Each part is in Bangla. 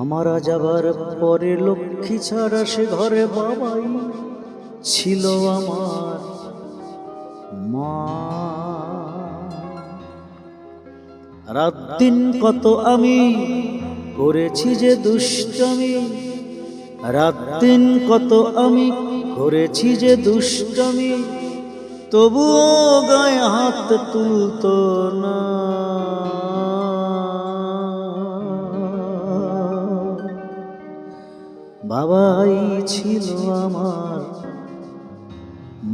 মামারা যাবার পরে লক্ষ্মী ছাড়া সে ঘরে বাবাই ছিল আমার মা। রাত দিন কত আমি করেছি যে দুষ্টমি, রাত দিন কত আমি করেছি যে দুষ্টমি, তবুও গায়ে হাত তুলতো না। বাবাই ছিল আমার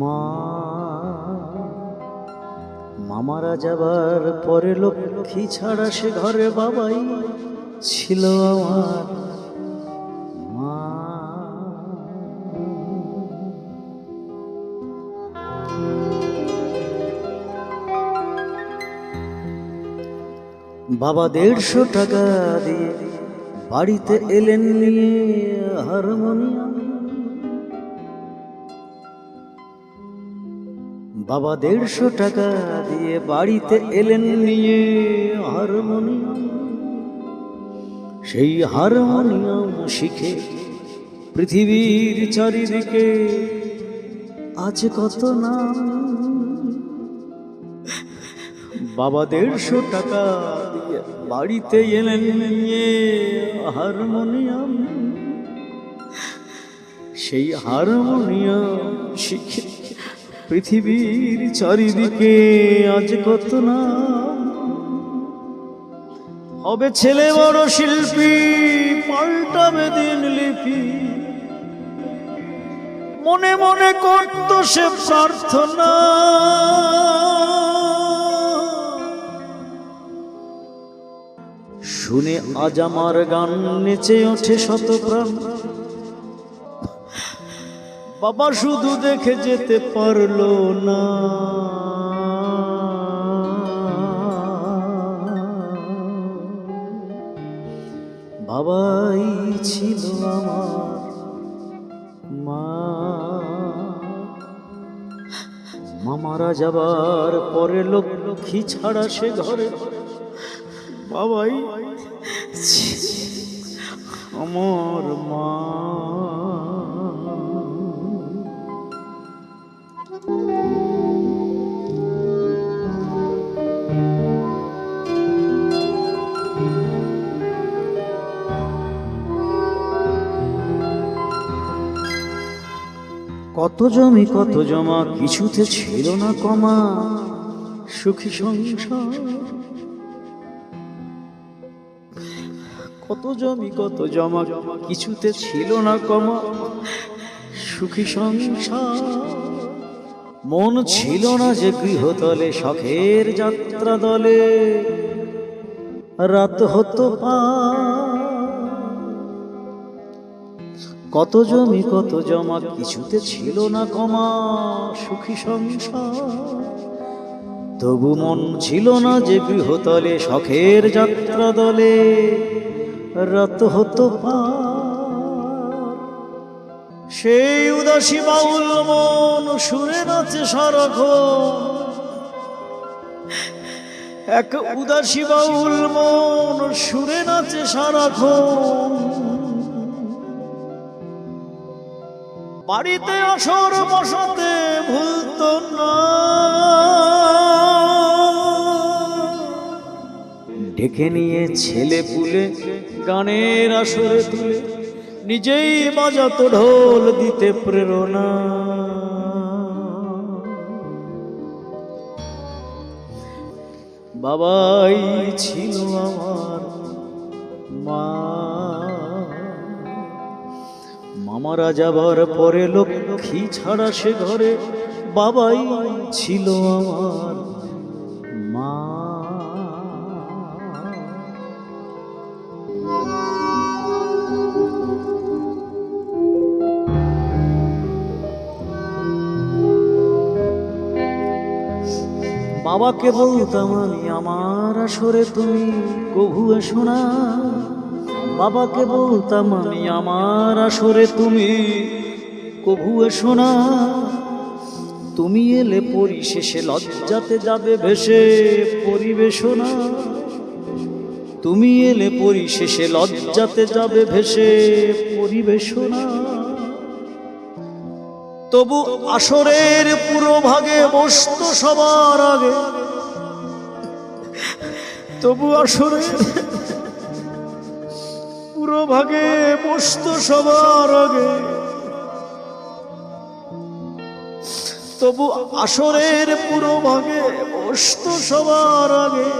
মা। মামারা যাবার পরে লক্ষ্মী ছাড়া সে ঘরে বাবাই ছিল আমার মা। বাবা দেড়শো টাকা দিয়ে বাড়িতে এলেন নিয়ে হারমোনিয়াম। বাবা দেড়শো টাকা দিয়ে বাড়িতে এলেন নিয়ে হারমোনিয়াম। সেই হারমোনিয়াম শিখে পৃথিবীর চারিদিকে আছে কত নাম। বাবা দেড়শো টাকা বাড়িতে এলেন নিয়ে হারমোনিয়াম। সেই হারমোনিয়াম শিখে পৃথিবীর চারিদিকে আজ কত না হবে ছেলে বড় শিল্পী পাল্টাবে দিন লিপি। মনে মনে করত সে প্রার্থনা। শুনে আজ আমার গান নেচে ওঠে শত প্রাণ বাবা শুধু দেখে যেতে পারল না। বাবাই ছিল আমার মা। মামারা যাবার পরে লক্ষ্মী ছাড়া সে ঘরে বাবাই আমার মা। কত জমি কত জমা কিছুতে ছিল না কমা। সুখী সংসার। কত জমি, কত জমা, কিছুতে ছিল না কমা। সুখী সংসার, মন ছিল না যে গৃহতলে, শখের যাত্রা দলে। রাত হতো পা। কত জমি, কত জমা, কিছুতে ছিল না কমা। সুখী সংসার, তবু মন ছিল না যে গৃহতলে, শখের যাত্রা দলে। রাত হতো সেই উদাসী বাউল মন সুরে নাচে সারাক্ষণ। এক উদাসী বাউল মন সুরে নাচে সারাক্ষণ। বাড়িতে আসর বসাতে ভুলত না। ডেকে নিয়ে ছেলে পুলে গানের আসরে তুলে নিজেই বাজাতো ঢোল দিতে প্রেরণা। বাবাই ছিল আমার মা। মামারা যাবার পরে লক্ষ্মী ছাড়া সে ঘরে বাবাই ছিল আমার মা। বাবাকে বলতাম, আমি আমার আসরে তুমি কভু এসো না। বাবাকে বলতাম, আমি আমার আসরে তুমি কভু এসো না। তুমি এলে পরিশেষে লজ্জাতে যাবে ভেসে পরিবেশনা তুমি এলে পরিশেষে লজ্জাতে যাবে ভেসে পরিবেশনা তবু আসরের পুরো ভাগে বসতো সবার আগে। তবু আসরের পুরো ভাগে বসতো সবার আগে। তবু আসরের পুরো ভাগে বসতো সবার আগে।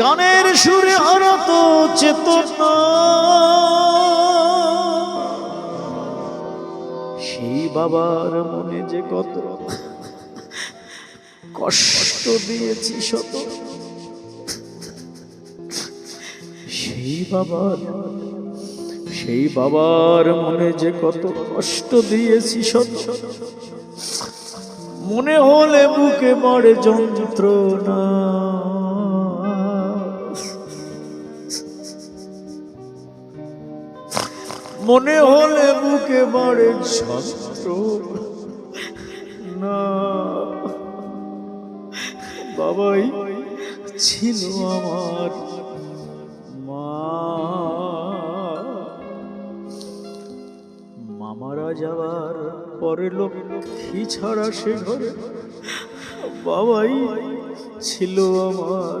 গানের সুরে হারাতো চেতনা। বাবার মনে যে কত কষ্ট দিয়েছি শত। সেই বাবার সেই বাবার মনে যে কত কষ্ট দিয়েছি শত। মনে হলে বুকে মরে যন্ত্রণা। মনে হলে বুকে মরে না, বাবাই ছিল আমার মা। মামারা যাওয়ার পরে লক্ষ্মী ছাড়া সে ঘরে বাবাই ছিল আমার